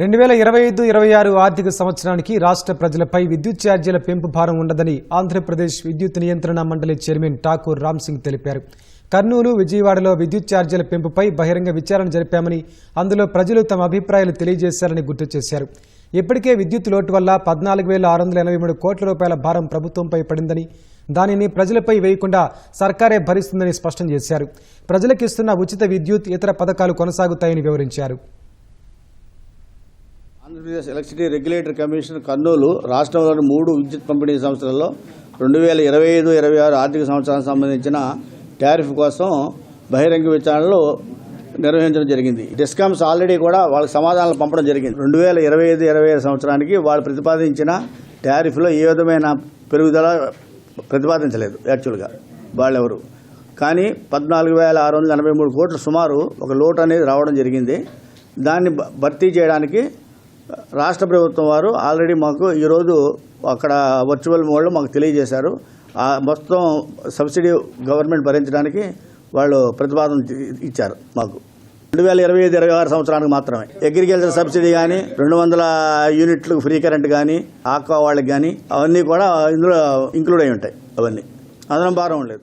రెండు వేల ఇరవై ఐదు ఇరవై ఆరు ఆర్థిక సంవత్సరానికి రాష్ట్ర ప్రజలపై విద్యుత్ ఛార్జీల పెంపు భారం ఉండదని ఆంధ్రప్రదేశ్ విద్యుత్ నియంత్రణ మండలి చైర్మన్ ఠాకూర్ రామ్ సింగ్ తెలిపారు. కర్నూలు విజయవాడలో విద్యుత్ ఛార్జీల పెంపుపై బహిరంగ విచారణ జరిపామని అందులో ప్రజలు తమ అభిప్రాయాలు తెలియజేశారని గుర్తు చేశారు. ఇప్పటికే విద్యుత్ లోటు వల్ల పద్నాలుగు వేల ఆరు వందల ఎనభై మూడు కోట్ల రూపాయల భారం ప్రభుత్వంపై పడిందని దానిని ప్రజలపై వేయకుండా సర్కారే భరిస్తుందని స్పష్టం చేశారు. ప్రజలకు ఇస్తున్న ఉచిత విద్యుత్ ఇతర పథకాలు కొనసాగుతాయని వివరించారు. Andhra Pradesh electricity regulator commission Kurnool రాష్ట్రంలోని మూడు విద్యుత్ పంపిణీ సంస్థలలో రెండు వేల ఇరవై ఐదు ఇరవై ఆరు ఆర్థిక సంవత్సరానికి సంబంధించిన టారిఫ్ కోసం బహిరంగ విచారణలు నిర్వహించడం జరిగింది. డిస్కామ్స్ ఆల్రెడీ కూడా వాళ్ళకి సమాధానాలు పంపడం జరిగింది. రెండు వేల ఇరవై ఐదు ఇరవై ఐదు సంవత్సరానికి వాళ్ళు ప్రతిపాదించిన టారిఫ్లో ఏ విధమైన పెరుగుదల ప్రతిపాదించలేదు యాక్చువల్గా వాళ్ళెవరు. కానీ పద్నాలుగు వేల ఆరు వందల ఎనభై మూడు కోట్లు సుమారు ఒక లోటు అనేది రావడం జరిగింది. దాన్ని భర్తీ చేయడానికి రాష్ట్ర ప్రభుత్వం వారు ఆల్రెడీ మాకు ఈరోజు అక్కడ వర్చువల్ మోడ్లో మాకు తెలియజేశారు. ఆ మొత్తం సబ్సిడీ గవర్నమెంట్ భరించడానికి వాళ్ళు ప్రతిపాదన ఇచ్చారు మాకు. రెండు వేల ఇరవై ఐదు ఇరవై ఆరు సంవత్సరానికి మాత్రమే. అగ్రికల్చర్ సబ్సిడీ కానీ రెండు వందల యూనిట్లు ఫ్రీ కరెంట్ కానీ ఆక్వా వాళ్ళకి కానీ అవన్నీ కూడా ఇందులో ఇంక్లూడ్ అయి ఉంటాయి అవన్నీ. అదనం భారం లేదు.